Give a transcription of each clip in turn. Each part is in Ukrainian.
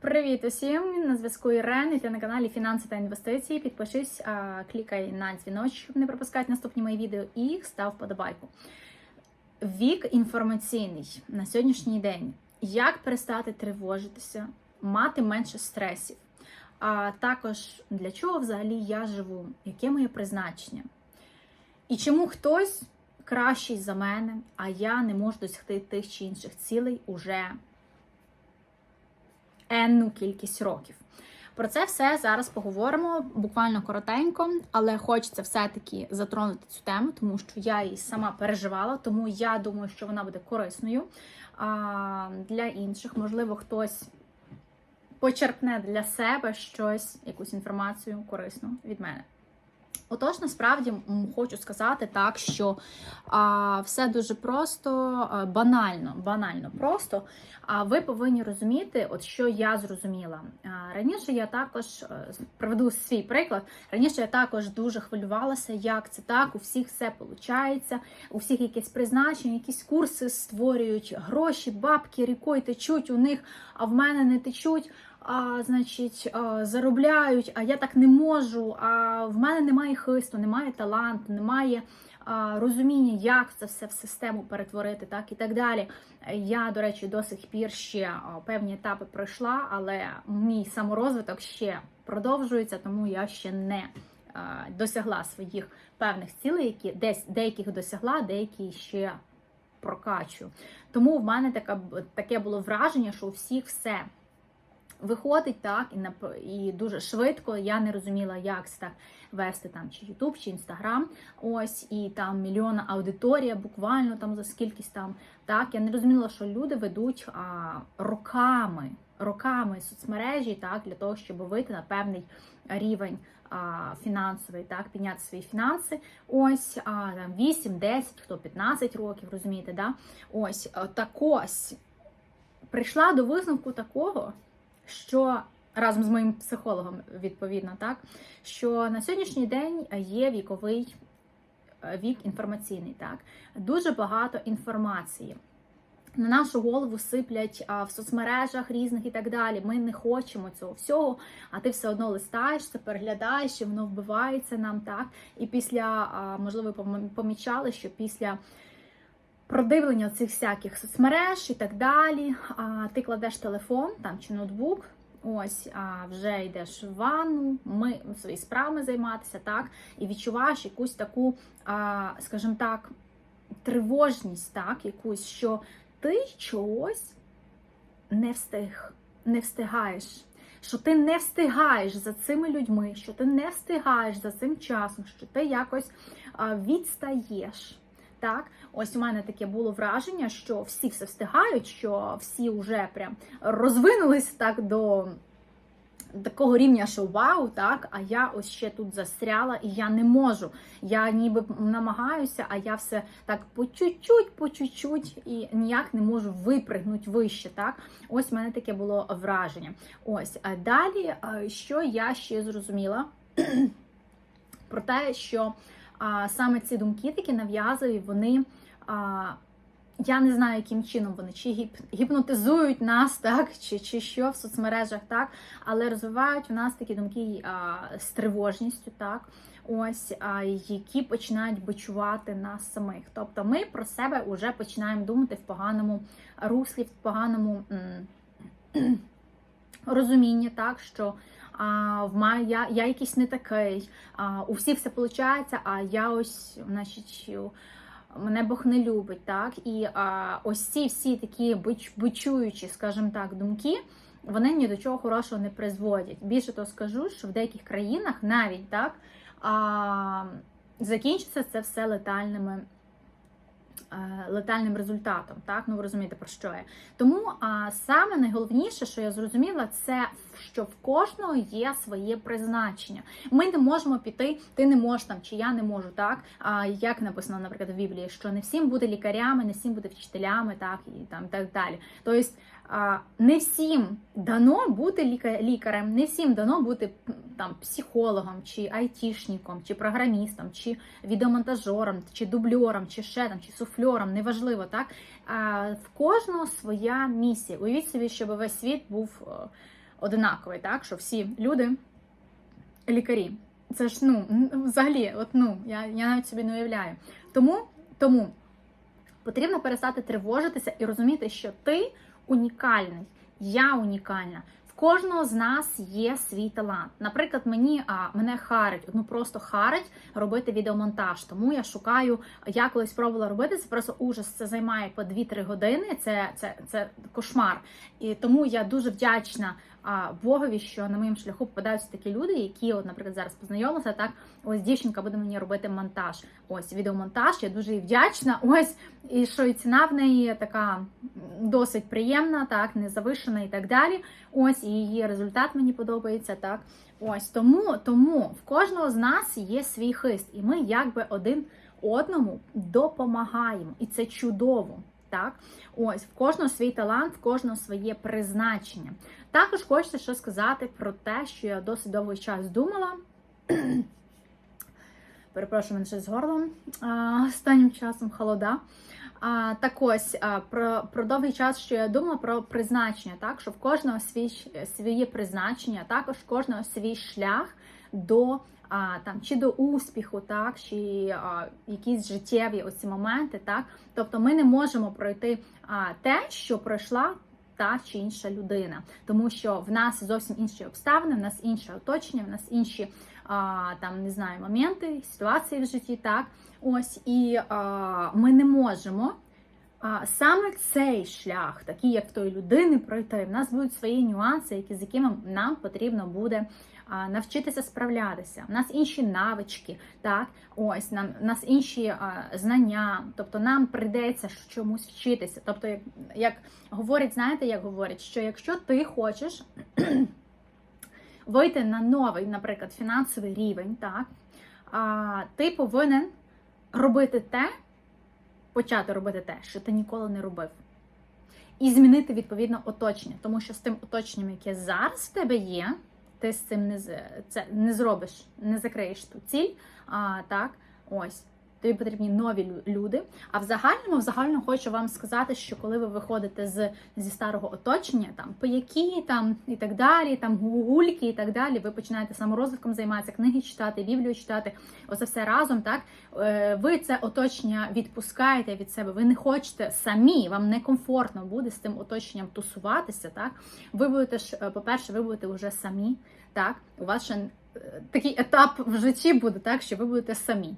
Привіт усім! На зв'язку Ірен, і ти на каналі Фінанси та інвестиції. Підпишись, клікай на дзвіночок, щоб не пропускати наступні мої відео, і став подобайку. Вік інформаційний на сьогоднішній день. Як перестати тривожитися, мати менше стресів, а також для чого взагалі я живу, яке моє призначення? І чому хтось кращий за мене, а я не можу досягти тих чи інших цілей уже енну кількість років. Про це все зараз поговоримо буквально коротенько, але хочеться все-таки затронути цю тему, тому що я її сама переживала, тому я думаю, що вона буде корисною а, для інших. Можливо, хтось почерпне для себе щось, якусь інформацію корисну від мене. Отож, насправді хочу сказати так, що а, все дуже просто, а, банально, банально просто. А ви повинні розуміти, от що я зрозуміла. А, раніше я також е, приведу свій приклад. Раніше я також дуже хвилювалася, як це так, у всіх все виходить, у всіх якесь призначення, якісь курси створюють, гроші, бабки рікою течуть у них, а в мене не течуть а, значить, а, заробляють, а я так не можу. А в мене немає хисту, немає таланту, немає а, розуміння, як це все в систему перетворити, так і так далі. Я, до речі, до сих пір ще певні етапи пройшла, але мій саморозвиток ще продовжується, тому я ще не досягла своїх певних цілей, які десь деяких досягла, деякі ще прокачую. Тому в мене така, таке було враження, що у всіх все виходить так, і нап- і дуже швидко. Я не розуміла, як це так вести там чи Ютуб, чи Інстаграм. Ось і там мільйонна аудиторія, буквально там за скількись там. Так, я не розуміла, що люди ведуть а, роками, роками соцмережі, так, для того, щоб вийти на певний рівень. Фінансовий, так, підняти свої фінанси. Ось а, там 8, 10, хто 15 років, розумієте, да? Ось так ось прийшла до висновку такого, що разом з моїм психологом, відповідно, так, що на сьогоднішній день є віковий е, вік інформаційний, так, дуже багато інформації. На нашу голову сиплять а, в соцмережах різних і так далі. Ми не хочемо цього всього, а ти все одно листаєш, це переглядаєш, і воно вбивається нам так. І після, а, можливо, помічали, що після продивлення цих всяких соцмереж і так далі. А ти кладеш телефон там чи ноутбук. Ось а вже йдеш в ванну, ми свої справами займатися, так, і відчуваєш якусь таку, а, скажімо так, тривожність, так, якусь, що ти чогось не встиг, не встигаєш. Що ти не встигаєш за цими людьми, що ти не встигаєш за цим часом, що ти якось а, відстаєш. Так, ось у мене таке було враження, що всі все встигають, що всі вже прям розвинулись так до такого рівня, що вау, так, а я ось ще тут застряла, і я не можу. Я ніби намагаюся, а я все так по чуть-чуть, по чуть-чуть і ніяк не можу випригнути вище. Так, ось в мене таке було враження. Ось, а далі, що я ще зрозуміла про те, що а, саме ці думки такі нав'язові, вони. А, я не знаю, яким чином вони чи гіп, гіпнотизують нас, так, чи, чи що в соцмережах, так, але розвивають у нас такі думки а, з тривожністю, так, ось, а, які починають бичувати нас самих. Тобто ми про себе вже починаємо думати в поганому руслі, в поганому розумінні, так, що а, в мене я, я якийсь не такий, а, у всіх все виходить, а я ось, значить, мене Бог не любить, так? І а, ось ці всі такі бич, бичуючі, скажімо так, думки, вони ні до чого хорошого не призводять. Більше того скажу, що в деяких країнах навіть так а, закінчиться це все летальними. Е, Летальним результатом, так ну ви розумієте про що я. Тому а, саме найголовніше, що я зрозуміла, це що в кожного є своє призначення. Ми не можемо піти, ти не можеш там, чи я не можу, так а як написано, наприклад, в Біблії, що не всім буде лікарями, не всім буде вчителями, так і там так далі. Тобто не всім дано бути лікарем, не всім дано бути там психологом, чи айтішником, чи програмістом, чи відеомонтажером, чи дубльором, чи там, чи суфльором, неважливо, так в кожного своя місія. Уявіть собі, щоб весь світ був. е, одинаковий, так що всі люди лікарі. Це ж ну взагалі, от ну я, я навіть собі не уявляю. Тому, тому потрібно перестати тривожитися і розуміти, що ти унікальний, я унікальна. В кожного з нас є свій талант. Наприклад, мені а, мене харить, ну просто харить робити відеомонтаж. Тому я шукаю, я колись пробувала робити це просто ужас. Це займає по 2-3 години. Це, це, це кошмар. І тому я дуже вдячна а, Богові, що на моєму шляху попадаються такі люди, які, от, наприклад, зараз познайомилися. Так, ось дівчинка буде мені робити монтаж. Ось відеомонтаж. Я дуже їй вдячна. Ось і що і ціна в неї така досить приємна, так, не завишена і так далі. Ось і її результат мені подобається. Так, ось тому, тому в кожного з нас є свій хист, і ми якби один одному допомагаємо, і це чудово. Так, ось в кожного свій талант, в кожного своє призначення. Також хочеться що сказати про те, що я досить довгий час думала. Перепрошую, мене щось з горлом а, останнім часом холода. А, так ось а, про, про довгий час, що я думала про призначення, так що в кожного свій, своє призначення, також в кожного свій шлях до а, там чи до успіху, так чи а, якісь життєві оці моменти, так тобто ми не можемо пройти а, те, що пройшла та чи інша людина, тому що в нас зовсім інші обставини, в нас інше оточення, в нас інші а, там не знаю моменти, ситуації в житті, так ось і а, ми не можемо. А саме цей шлях, такий як в той людини, пройти. В нас будуть свої нюанси, які з якими нам потрібно буде навчитися справлятися. У нас інші навички, так ось нам у нас інші знання, тобто нам прийдеться чомусь вчитися. Тобто, як, як говорять, знаєте, як говорять, що якщо ти хочеш вийти на новий, наприклад, фінансовий рівень, так а, ти повинен робити те почати робити те, що ти ніколи не робив. І змінити відповідно оточення, тому що з тим оточенням, яке зараз в тебе є, ти з цим не це не зробиш, не закриєш ту ціль. А, Так, ось. Тобі потрібні нові люди. А в загальному, в загальному хочу вам сказати, що коли ви виходите з, зі старого оточення, там пияки там і так далі, там гугульки і так далі, ви починаєте саморозвитком займатися, книги читати, біблію читати, оце все разом. Так Е, ви це оточення відпускаєте від себе. Ви не хочете самі, вам некомфортно буде з тим оточенням тусуватися. Так, ви будете ж, е, по-перше, ви будете вже самі. Так, у вас ще е, такий етап в житті буде, так що ви будете самі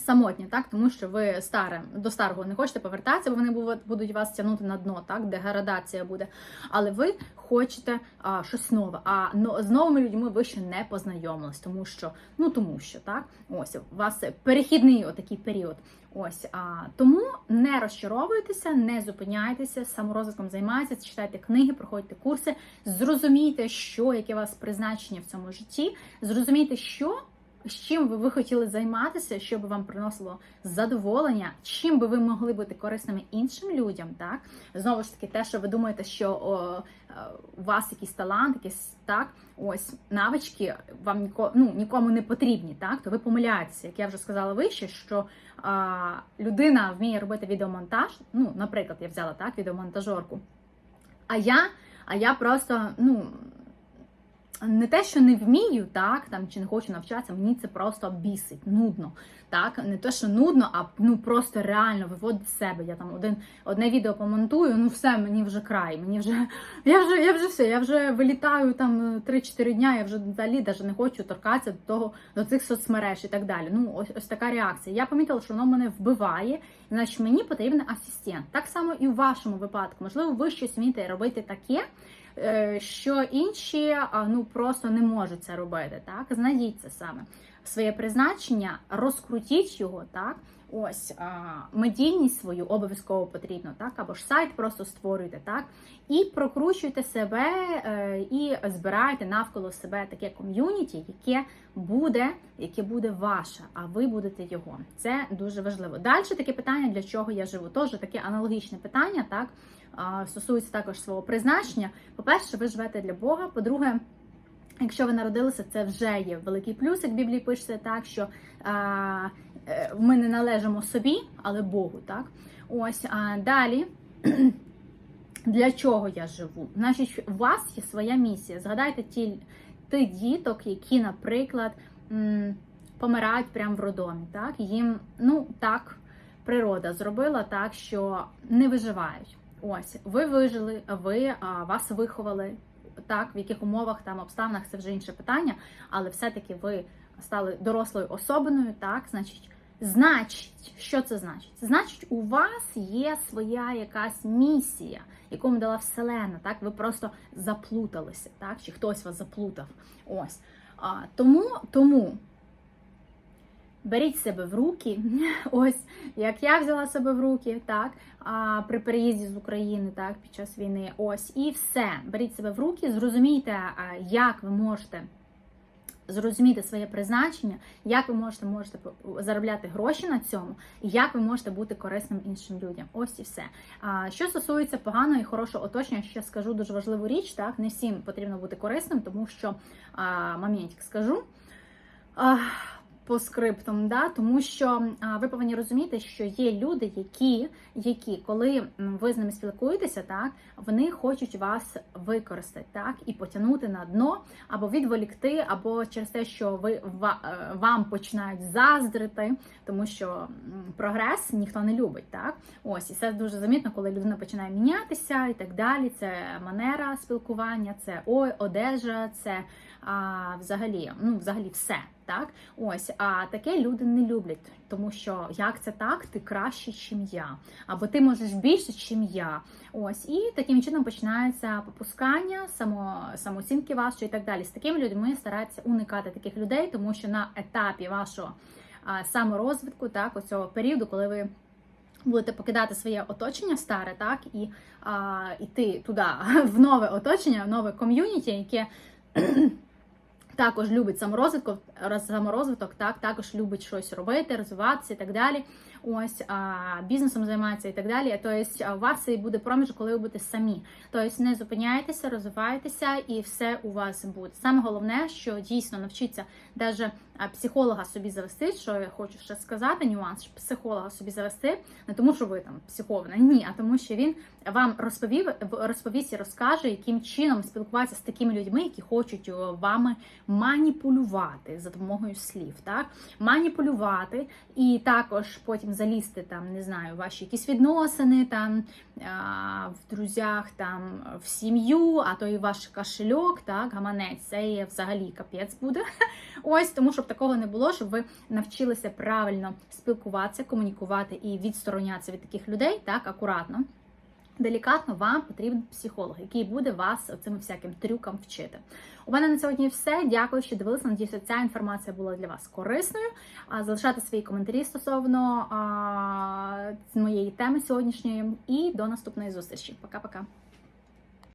самотні, так тому що ви старе до старого не хочете повертатися, бо вони будуть вас тягнути на дно, так деградація буде. Але ви хочете а, щось нове. А но, з новими людьми ви ще не познайомились, тому що ну тому що так, ось у вас перехідний отакий період. Ось а тому не розчаровуйтеся, не зупиняйтеся, саморозвитком займайтеся, читайте книги, проходьте курси, зрозумійте, що яке у вас призначення в цьому житті, зрозумійте, що з чим би ви хотіли займатися, що би вам приносило задоволення, чим би ви могли бути корисними іншим людям, так знову ж таки, те, що ви думаєте, що о, е, у вас якийсь талант, якісь так, ось навички вам ніко, ну, нікому не потрібні, так то ви помиляєтеся, як я вже сказала вище, що а, людина вміє робити відеомонтаж. Ну, наприклад, я взяла так відеомонтажорку. А я, а я просто ну не те, що не вмію, так там чи не хочу навчатися, мені це просто бісить, нудно. Так, не те, що нудно, а ну просто реально виводить з себе. Я там один одне відео помонтую, ну все, мені вже край. Мені вже я вже я вже все, я вже вилітаю там 3-4 дня, я вже взагалі навіть не хочу торкатися до того, до цих соцмереж і так далі. Ну, ось ось така реакція. Я помітила, що воно мене вбиває, значить мені потрібен асистент. Так само і в вашому випадку. Можливо, ви щось вмієте робити таке. Е, що інші ну просто не можуть це робити. Так, знайдіть це саме своє призначення, розкрутіть його, так. Ось медійність свою обов'язково потрібно, так, або ж сайт просто створюйте, так, і прокручуйте себе е, і збирайте навколо себе таке ком'юніті, яке буде, яке буде ваше, а ви будете його. Це дуже важливо. Далі таке питання, для чого я живу. Тож таке аналогічне питання, так стосується також свого призначення. По-перше, ви живете для Бога. По-друге, якщо ви народилися, це вже є великий плюс, як в Біблії пишеться так, що а, е, ми не належимо собі, але Богу. так. Ось, а далі. Для чого я живу? Значить, у вас є своя місія. Згадайте ті, тих діток, які, наприклад, м, помирають прямо в роддомі. Так? Їм, ну так, природа зробила так, що не виживають. Ось, ви вижили, ви а, вас виховали. Так, в яких умовах там обставинах це вже інше питання, але все-таки ви стали дорослою особиною, так, значить, значить, що це значить? Значить, у вас є своя якась місія, яку вам дала Вселена, так, ви просто заплуталися, так, чи хтось вас заплутав. Ось. А, тому, тому беріть себе в руки, ось як я взяла себе в руки, так, а, при переїзді з України, так, під час війни, ось, і все. Беріть себе в руки, зрозумійте, як ви можете. Зрозуміти своє призначення, як ви можете можете заробляти гроші на цьому, і як ви можете бути корисним іншим людям. Ось і все. А що стосується поганого і хорошого оточення, ще скажу дуже важливу річ. Так, не всім потрібно бути корисним, тому що а, моментик скажу. А, по скриптам, да, тому що а, ви повинні розуміти, що є люди, які, які, коли ви з ними спілкуєтеся, так вони хочуть вас використати, так і потягнути на дно, або відволікти, або через те, що ви е, вам починають заздрити, тому що прогрес ніхто не любить, так ось і це дуже замітно, коли людина починає мінятися і так далі. Це манера спілкування, це одежа, це а, взагалі, ну взагалі все. Так, ось, а таке люди не люблять, тому що як це так, ти краще, чим я, або ти можеш більше, чим я. Ось, і таким чином починається попускання, само, самооцінки вашої і так далі. З такими людьми старайтеся уникати таких людей, тому що на етапі вашого а, саморозвитку, так, оцього періоду, коли ви. Будете покидати своє оточення старе, так, і а, йти туди в нове оточення, в нове ком'юніті, яке також любить саморозвиток, роз- саморозвиток, так, також любить щось робити, розвиватися і так далі. Ось бізнесом займається і так далі. Тобто, у вас і буде проміжок, коли ви будете самі. Тобто не зупиняйтеся, розвивайтеся, і все у вас буде. Саме головне, що дійсно навчиться навіть психолога собі завести, що я хочу ще сказати, нюанс, психолога собі завести, не тому, що ви там психована, ні, а тому, що він вам розповів, розповість і розкаже, яким чином спілкуватися з такими людьми, які хочуть вами маніпулювати за допомогою слів, так? Маніпулювати, і також потім залізти там, не знаю, ваші якісь відносини там в друзях, там в сім'ю, а то і ваш кошельок, так, гаманець, це є взагалі капець буде. Ось тому, щоб такого не було, щоб ви навчилися правильно спілкуватися, комунікувати і відсторонятися від таких людей, так акуратно. Делікатно вам потрібен психолог, який буде вас цим всяким трюкам вчити. У мене на сьогодні все. Дякую, що дивилися. Надіюся, ця інформація була для вас корисною. Залишайте свої коментарі стосовно а, моєї теми сьогоднішньої. І до наступної зустрічі. Пока-пока.